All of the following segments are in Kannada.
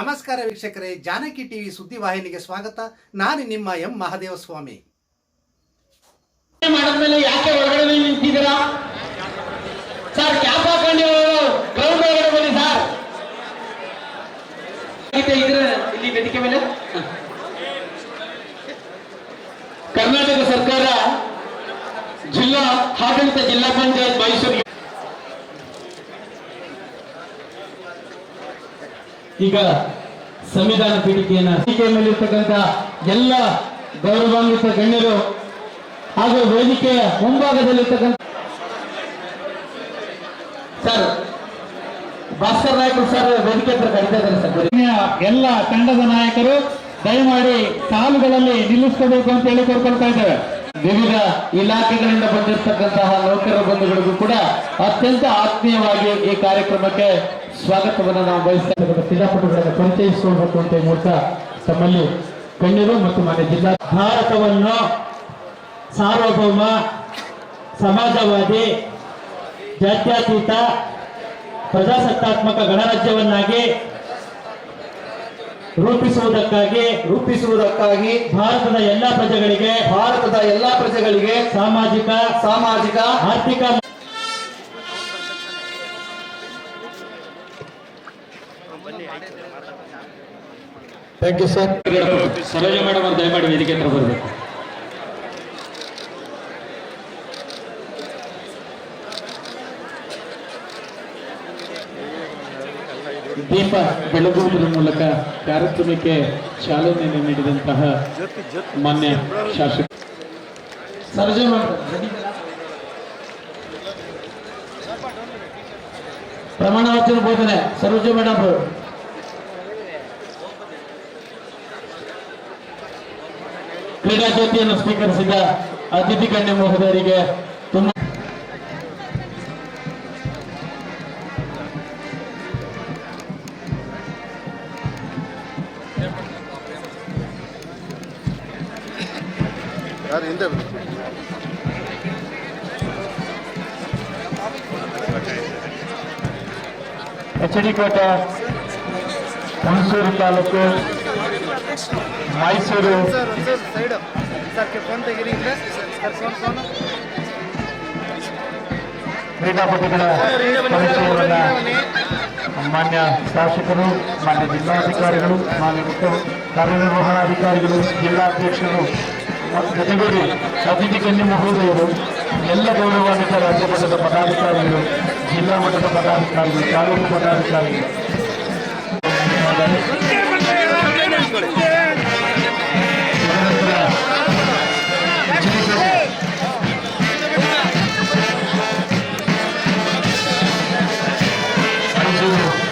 ನಮಸ್ಕಾರ ವೀಕ್ಷಕರೇ, ಜಾನಕಿ ಟಿವಿ ಸುದ್ದಿ ವಾಹಿನಿಗೆ ಸ್ವಾಗತ. ನಾನು ನಿಮ್ಮ ಎಂ ಮಹಾದೇವ ಸ್ವಾಮಿ ಕರ್ನಾಟಕ ಸರ್ಕಾರ ಜಿಲ್ಲಾ ಆಡಳಿತ ಜಿಲ್ಲಾ ಪಂಚಾಯತ್ ಮೈಸೂರು ಈಗ ಸಂವಿಧಾನ ಪೀಠಿಕೆಯನ್ನ ಪೀಠಿಕೆ ಮೇಲಿರ್ತಕ್ಕಂಥ ಎಲ್ಲ ಗೌರವಾನ್ವಿತ ಗಣ್ಯರು ಹಾಗೂ ವೇದಿಕೆಯ ಮುಂಭಾಗದಲ್ಲಿರ್ತಕ್ಕಂಥ ಸರ್, ಭಾಸ್ಕರ್ ನಾಯ್ಕರು ಸರ್ ವೇದಿಕೆ ಹತ್ರ ಕರೀತಾ ಇದ್ದಾರೆ ಸರ್. ಎಲ್ಲ ತಂಡದ ನಾಯಕರು ದಯಮಾಡಿ ಸಾಲುಗಳಲ್ಲಿ ನಿಲ್ಲಿಸಬೇಕು ಅಂತ ಹೇಳಿ ಕೋರ್ಕೊಳ್ತಾ ಇದ್ದೇವೆ ವಿವಿಧ ಇಲಾಖೆಗಳಿಂದ ಬಂದಿರತಕ್ಕಂತಹ ನೌಕರ ಬಂಧುಗಳಿಗೂ ಕೂಡ ಅತ್ಯಂತ ಆತ್ಮೀಯವಾಗಿ ಈ ಕಾರ್ಯಕ್ರಮಕ್ಕೆ ಸ್ವಾಗತವನ್ನು ನಾವು ಬಯಸ್ತಾ ಕ್ರೀಡಾಪಟುಗಳನ್ನು ಈ ಮೂಲಕ ತಮ್ಮಲ್ಲಿ ಗಣ್ಯರು ಮತ್ತು ಮಾನ್ಯ ಜಿಲ್ಲಾ ಭಾರತವನ್ನು ಸಾರ್ವಭೌಮ, ಸಮಾಜವಾದಿ, ಜಾತ್ಯಾತೀತ, ಪ್ರಜಾಸತ್ತಾತ್ಮಕ ಗಣರಾಜ್ಯವನ್ನಾಗಿ ರೂಪಿಸುವುದಕ್ಕಾಗಿ ರೂಪಿಸುವುದಕ್ಕಾಗಿ ಭಾರತದ ಎಲ್ಲ ಪ್ರಜೆಗಳಿಗೆ ಭಾರತದ ಎಲ್ಲಾ ಪ್ರಜೆಗಳಿಗೆ ಸಾಮಾಜಿಕ ಸಾಮಾಜಿಕ ಆರ್ಥಿಕ thank you sir Saroja madam ಅವರು ದಯಮಾಡಿ ವೇದಿಕೆ ಹತ್ರ ಬರಬೇಕು. ದೀಪ ಬೆಳಗುವುದರ ಮೂಲಕ ಕಾರ್ಯಕ್ರಮಕ್ಕೆ ಚಾಲನೆ ನೀಡಿದಂತಹ ಮಾನ್ಯ ಶಾಸಕ ಪ್ರಮಾಣ ವಚನ ಬೋಧನೆ ಸರ್ವಜ ಮೇಡಮ್ ಅವರು. ಕ್ರೀಡಾ ಜ್ಯೋತಿಯನ್ನು ಸ್ವೀಕರಿಸಿದ ಅತಿಥಿ ಗಣ್ಯ ಮಹೋದಯರಿಗೆ ತುಂಬ ಯಾರು ಹಿಂದೆ H D Kote Hunsur taluk Mysuru. Side phone ತೆಗೀರಿ ಕ್ರೀಡಾಪಟುಗಳ ಪರಿಚಯವನ್ನ ಮಾನ್ಯ ಶಾಸಕರು ಮಾನ್ಯ ಜಿಲ್ಲಾಧಿಕಾರಿಗಳು ಮಾನ್ಯ ಮುಖ್ಯ ಕಾರ್ಯನಿರ್ವಹಣಾಧಿಕಾರಿಗಳು ಜಿಲ್ಲಾಧ್ಯಕ್ಷರು. ಜೊತೆಗೂಡಿ ಅತಿಥಿ ಕನ್ನಿ ಮಹೋದಯರು, ಎಲ್ಲ ಗೌರವಾನ್ವಿತ ರಾಜ್ಯ ಮಟ್ಟದ ಪದಾಧಿಕಾರಿಗಳು, ಜಿಲ್ಲಾ ಮಟ್ಟದ ಪದಾಧಿಕಾರಿಗಳು, ತಾಲೂಕು ಪದಾಧಿಕಾರಿಗಳು.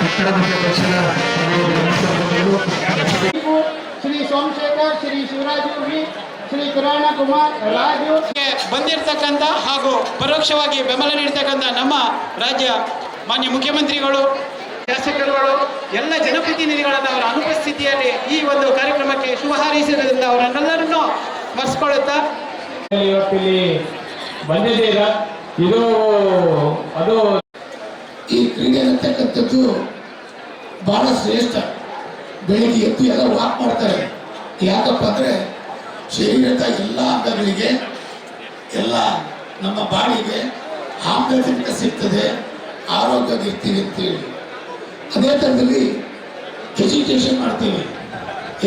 ಉತ್ತರದಿಂದ ದಕ್ಷಿಣ ಶ್ರೀ ಸೋಮಶೇಖರ್ ಶ್ರೀ ಶಿವರಾಜ್ ವಿ ಶ್ರೀ ಕಿರಾಣ ಕುಮಾರ್ ರಾಜು. ಬಂದಿರತಕ್ಕಂಥ ಹಾಗೂ ಪರೋಕ್ಷವಾಗಿ ಬೆಂಬಲ ನೀಡತಕ್ಕಂಥ ನಮ್ಮ ರಾಜ್ಯ ಮಾನ್ಯ ಮುಖ್ಯಮಂತ್ರಿಗಳು ಶಾಸಕರುಗಳು ಎಲ್ಲ ಜನಪ್ರತಿನಿಧಿಗಳಾದವರ ಅನುಪಸ್ಥಿತಿಯಲ್ಲಿ ಈ ಒಂದು ಕಾರ್ಯಕ್ರಮಕ್ಕೆ ಶುಭ ಹಾರೈಸಿರೋದ್ರಿಂದ ಅವರನ್ನೆಲ್ಲರನ್ನು ಸ್ಮರಿಸ್ಕೊಳ್ಳುತ್ತಾ ಇವತ್ತಿಲ್ಲಿ ಬಂದಿದ್ದೀರಾ ಇದು ಅದು ಈ ಕ್ರೀಡೆ ಅಂತಕ್ಕಂಥದ್ದು ಬಹಳ ಶ್ರೇಷ್ಠ. ಬೆಳಿಗ್ಗೆ ಎದ್ದು ಎಲ್ಲ ವಾಕ್ ಮಾಡ್ತಾರೆ. ಯಾಕಪ್ಪ ಅಂದರೆ ಶರೀರದ ಎಲ್ಲ ಅಂಗಗಳಿಗೆ, ಎಲ್ಲ ನಮ್ಮ ಬಾಡಿಗೆ ಆಮ್ಲಜನಕ ಸಿಗ್ತದೆ ಇರ್ತೀವಿ ಅಂತೇಳಿ. ಅದೇ ಥರದಲ್ಲಿ ಎಜುಕೇಷನ್ ಮಾಡ್ತೀವಿ.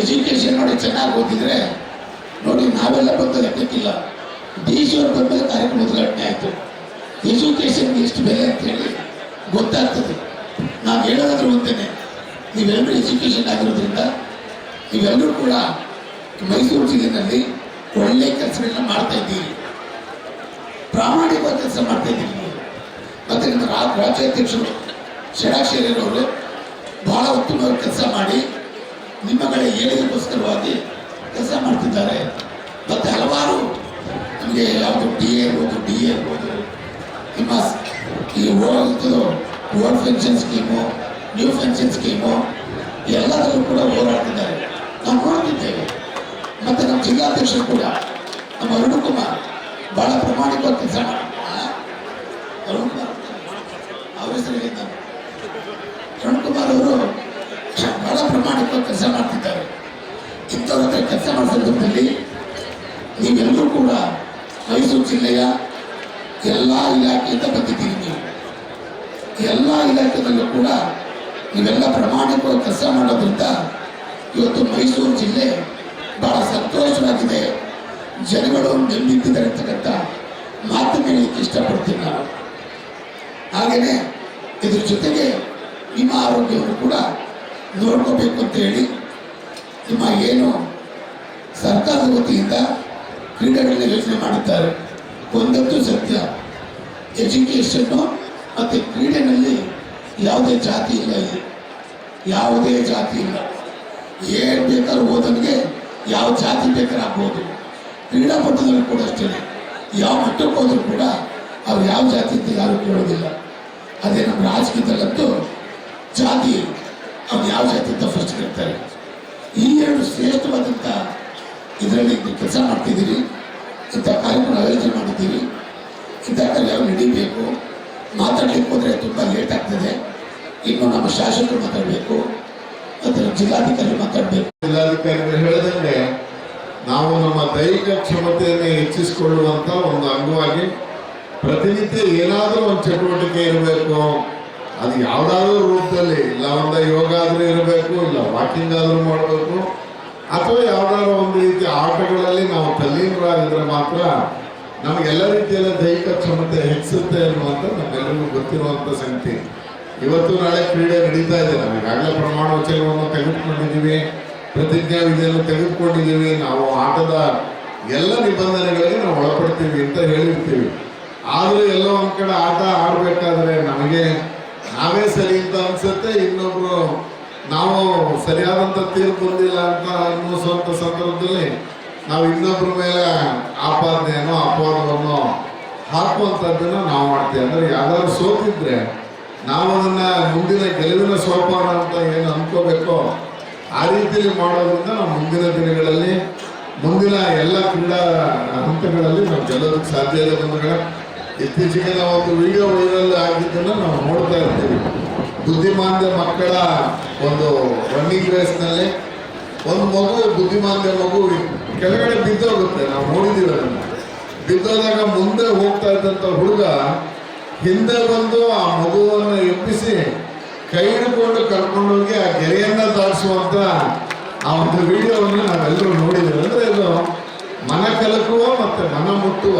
ಎಜುಕೇಷನ್ ನೋಡಿ ಚೆನ್ನಾಗಿ ಓದಿದರೆ, ನೋಡಿ ನಾವೆಲ್ಲ ಬಂದು ಲೆಕ್ಕಕ್ಕಿಲ್ಲ. ಡಿ ಸಿ ಅವ್ರು ಬಂದಮೇಲೆ ಕಾರ್ಯಕ್ರಮ ಉದ್ಘಾಟನೆ ಆಯಿತು. ಎಜುಕೇಷನ್ಗೆ ಎಷ್ಟು ಬೆಲೆ ಅಂತೇಳಿ ಗೊತ್ತಾಗ್ತದೆ. ನಾನು ಹೇಳೋದಾದ್ರೂ ಒಂದೇನೆ. ನೀವೆಲ್ಲರೂ ಎಜುಕೇಷನ್ ಆಗಿರೋದ್ರಿಂದ ನೀವೆಲ್ಲರೂ ಕೂಡ ಮೈಸೂರು ಜಿಲ್ಲೆಯಲ್ಲಿ ಒಳ್ಳೆ ಕೆಲಸಗಳನ್ನ ಮಾಡ್ತಾ ಇದ್ದೀರಿ. ಪ್ರಾಮಾಣಿಕವಾದ ಕೆಲಸ ಮಾಡ್ತಾ ಇದ್ದೀರಿ ನೀವು. ಮತ್ತು ನಿಮ್ಮ ರಾಜ್ಯ ರಾಜ್ಯಾಧ್ಯಕ್ಷರು ಷಡಾಕ್ಷರವರು ಬಹಳ ಉತ್ತಮವಾಗಿ ಕೆಲಸ ಮಾಡಿ ನಿಮ್ಮಗಳ ಏಳಿಗೆಗೋಸ್ಕರವಾಗಿ ಕೆಲಸ ಮಾಡ್ತಿದ್ದಾರೆ. ಮತ್ತು ಹಲವಾರು ನಮಗೆ ಯಾವುದು ಡಿ ಎ ಇರ್ಬೋದು, ಡಿ ಎ ಇರ್ಬೋದು, ನಿಮ್ಮ ಈ old pension scheme new pension scheme ಎಲ್ಲದರಲ್ಲೂ ಕೂಡ ಹೋರಾಡ್ತಿದ್ದಾರೆ ನಾವು ನೋಡ್ತಿದ್ದೇವೆ ಮತ್ತು ನಮ್ಮ ಜಿಲ್ಲಾಧ್ಯಕ್ಷರು ಕೂಡ, ನಮ್ಮ ಅರುಣ್ ಕುಮಾರ್ ಭಾಳ ಪ್ರಮಾಣಿಕವಾಗಿ ಕೆಲಸ ಅರುಣ್ ಕುಮಾರ್ ಅವ್ರ ಹೆಸರು ಹೇಳಿದ್ದಾರೆ ಅರುಣ್ ಕುಮಾರ್ ಅವರು ಬಹಳ ಹತ್ರ ಕೆಲಸ ಸಂದರ್ಭದಲ್ಲಿ ನೀವೆಲ್ಲರೂ ಕೂಡ ಮೈಸೂರು ಜಿಲ್ಲೆಯ ಎಲ್ಲ ಇಲಾಖೆಯಿಂದ ಬಂದಿದ್ದೀರಿ ನೀವು. ಎಲ್ಲ ಇಲಾಖೆದಲ್ಲೂ ಕೂಡ ನೀವೆಲ್ಲ ಪ್ರಮಾಣಿಕವಾಗಿ ಕೆಲಸ ಮಾಡೋದ್ರಿಂದ ಇವತ್ತು ಮೈಸೂರು ಜಿಲ್ಲೆ ಬಹಳ ಸಂತೋಷವಾಗಿದೆ. ಜನಗಳು ನೆಮ್ಮದಿದ್ದಾರೆ ಅಂತಕ್ಕಂಥ ಮಾತನ್ನು ಹೇಳಲಿಕ್ಕೆ ಇಷ್ಟಪಡ್ತೀನಿ ನಾನು. ಹಾಗೆಯೇ ಇದ್ರ ಜೊತೆಗೆ ನಿಮ್ಮ ಆರೋಗ್ಯವನ್ನು ಕೂಡ ನೋಡ್ಕೋಬೇಕು ಅಂತ ಹೇಳಿ ನಿಮ್ಮ ಏನು ಸರ್ಕಾರದ ವತಿಯಿಂದ ಕ್ರೀಡೆಗಳನ್ನ ಯೋಚನೆ ಮಾಡುತ್ತಾರೆ. ಒಂದಂತೂ ಸತ್ಯ. ಎಜುಕೇಷನ್ನು ಮತ್ತು ಕ್ರೀಡೆನಲ್ಲಿ ಯಾವುದೇ ಜಾತಿ ಇಲ್ಲ ಇಲ್ಲಿ. ಯಾವುದೇ ಜಾತಿ ಇಲ್ಲ. ಏನು ಬೇಕಾದ್ರೂ ಓದೋನಿಗೆ ಯಾವ ಜಾತಿ ಬೇಕಾದ್ರೂ ಆಗ್ಬೋದು. ಕ್ರೀಡಾಪಟುಗಳು ಕೂಡ ಅಷ್ಟೇ. ಯಾವ ಮಟ್ಟಕ್ಕೆ ಹೋದರೂ ಕೂಡ ಅವ್ರು ಯಾವ ಜಾತಿ ಅಂತ ಯಾರು ಕೇಳೋದಿಲ್ಲ. ಅದೇ ನಮ್ಮ ರಾಜಕೀಯದಲ್ಲಂತೂ ಜಾತಿ, ಅವ್ರು ಯಾವ ಜಾತಿ ಅಂತ ಫಸ್ಟ್ ಕೇಳ್ತಾರೆ. ಈ ಎರಡು ಶ್ರೇಷ್ಠವಾದಂಥ ಇದರಲ್ಲಿ ಕೆಲಸ ಮಾಡ್ತಿದ್ದೀರಿ. ಇಂಥ ಕಾರ್ಯಕ್ರಮ ಆಯೋಜನೆ ಮಾಡಿದ್ದೀರಿ. ಇಂಥ ಕಾರ್ಯ ನಡೀಬೇಕು. ಮಾತಾಡ್ಲಿಕ್ಕೆ ಹೋದರೆ ತುಂಬ ಲೇಟ್ ಆಗ್ತದೆ. ಇನ್ನು ನಮ್ಮ ಶಾಸಕರು ಮಾತಾಡಬೇಕು ಅದರ ಜಿಲ್ಲಾಧಿಕಾರಿ ಮಾತಾಡಬೇಕು. ಜಿಲ್ಲಾಧಿಕಾರಿಗಳು ಹೇಳಿದಂಗೆ ನಾವು ನಮ್ಮ ದೈಹಿಕ ಕ್ಷಮತೆಯನ್ನು ಹೆಚ್ಚಿಸಿಕೊಳ್ಳುವಂಥ ಒಂದು ಅಂಗವಾಗಿ ಪ್ರತಿನಿತ್ಯ ಏನಾದರೂ ಒಂದು ಚಟುವಟಿಕೆ ಇರಬೇಕು. ಅದು ಯಾವುದಾದ್ರೂ ರೂಪದಲ್ಲಿ, ಇಲ್ಲ ಒಂದು ಯೋಗ ಆದರೂ ಇರಬೇಕು, ಇಲ್ಲ ವಾಕಿಂಗ್ ಆದರೂ ಮಾಡಬೇಕು, ಅಥವಾ ಯಾವುದಾದ್ರು ಒಂದು ರೀತಿಯ ಆಟಗಳಲ್ಲಿ ನಾವು ತಲ್ಲೀನರಾಗಿದ್ರೆ ಮಾತ್ರ ನಮಗೆಲ್ಲ ರೀತಿಯಲ್ಲ ದೈಹಿಕ ಕ್ಷಮತೆ ಹೆಚ್ಚುತ್ತೆ ಅನ್ನುವಂಥ ನಮ್ಗೆಲ್ಲರಿಗೂ ಗೊತ್ತಿರುವಂಥ ಸಂಗತಿ. ಇವತ್ತು ನಾಳೆ ಕ್ರೀಡೆ ನಡೀತಾ ಇದೆ. ನಾವು ಈಗಾಗಲೇ ಪ್ರಮಾಣ ವಚನವನ್ನು ತೆಗೆದುಕೊಂಡಿದ್ದೀವಿ. ಪ್ರತಿಜ್ಞಾ ವಿಧಿಯನ್ನು ತೆಗೆದುಕೊಂಡಿದ್ದೀವಿ. ನಾವು ಆಟದ ಎಲ್ಲ ನಿಬಂಧನೆಗಳಿಗೆ ನಾವು ಒಳಪಡ್ತೀವಿ ಅಂತ ಹೇಳಿರ್ತೀವಿ. ಆದರೂ ಎಲ್ಲೋ ಒಂದು ಕಡೆ ಆಟ ಆಡಬೇಕಾದ್ರೆ ನಮಗೆ ನಾವೇ ಸರಿ ಅಂತ ಅನ್ಸುತ್ತೆ. ಇನ್ನೊಬ್ರು ನಾವು ಸರಿಯಾದಂಥ ತೀರ್ಪು ಬಂದಿಲ್ಲ ಅಂತ ಅನ್ನಿಸುವಂಥ ಸಂದರ್ಭದಲ್ಲಿ ನಾವು ಇನ್ನೊಬ್ಬರ ಮೇಲೆ ಆಪಾದನೆಯನ್ನು, ಅಪವಾದವನ್ನು ಹಾಕುವಂಥದ್ದನ್ನು ನಾವು ಮಾಡ್ತೀವಿ. ಅಂದರೆ ಯಾವ್ದಾದ್ರು ಸೋತಿದ್ರೆ ನಾವು ಅದನ್ನು ಮುಂದಿನ ಗೆಲುವಿನ ಸೋಪಾನ ಅಂತ ಏನು ಅನ್ಕೋಬೇಕೋ ಆ ರೀತಿಯಲ್ಲಿ ಮಾಡೋದ್ರಿಂದ ನಾವು ಮುಂದಿನ ದಿನಗಳಲ್ಲಿ, ಮುಂದಿನ ಎಲ್ಲ ಕ್ರೀಡಾ ಹಂತಗಳಲ್ಲಿ ನಾವು ಗೆಲ್ಲೋದಕ್ಕೆ ಸಾಧ್ಯ ಇದೆ ಬಂಧುಗಳೇ. ಇತ್ತೀಚೆಗೆ ನಾವು ಒಂದು ವಿಡಿಯೋ ವೈರಲ್ ಆಗಿದ್ದನ್ನು ನಾವು ನೋಡ್ತಾ ಇರ್ತೀವಿ. ಬುದ್ಧಿಮಾಂದ್ಯ ಮಕ್ಕಳ ಒಂದು ರನ್ನಿಂಗ್ ರೇಸ್ನಲ್ಲಿ ಒಂದು ಮಗು, ಬುದ್ಧಿಮಾಂದ್ಯ ಮಗು ಕೆಳಗಡೆ ಬಿದ್ದೋಗುತ್ತೆ, ನಾವು ನೋಡಿದೀವಿ ಅದನ್ನು. ಬಿದ್ದೋದಾಗ ಮುಂದೆ ಹೋಗ್ತಾ ಇದ್ದಂಥ ಹುಡುಗ ಹಿಂದೆ ಬಂದು ಆ ಮಗುವನ್ನು ಎಬ್ಬಿಸಿ ಕೈ ಹಿಡ್ಕೊಂಡು ಕರ್ಕೊಂಡೋಗಿ ಆ ಗೆರೆಯನ್ನ ದಾಟಿಸುವಂತ ಆ ಒಂದು ವಿಡಿಯೋವನ್ನು ನಾವೆಲ್ಲರೂ ನೋಡಿದ್ದೀವಿ. ಅಂದ್ರೆ ಇದು ಮನ ಕಲಕುವ ಮತ್ತೆ ಮನ ಮುಟ್ಟುವ.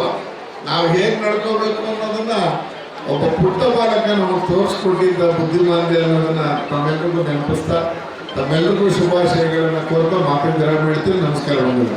ನಾವು ಹೇಗೆ ನಡ್ಕೋಬೇಕು ಅನ್ನೋದನ್ನ ಒಬ್ಬ ಪುಟ್ಟ ಬಾಲಕ ನಮಗೆ ತೋರಿಸ್ಕೊಟ್ಟಿದ್ದ ಬುದ್ಧಿಮಾಂದ್ಯ ಅನ್ನೋದನ್ನ ತಮ್ಮೆಲ್ಲರಿಗೂ ನೆನಪಿಸ್ತಾ ತಮ್ಮೆಲ್ಲರಿಗೂ ಶುಭಾಶಯಗಳನ್ನ ಕೋರ್ತಾ ಮಾತಿನ ವಿರಾಮ ಹೇಳ್ತೀನಿ ನಮಸ್ಕಾರ ಬಂದಿಲ್ಲ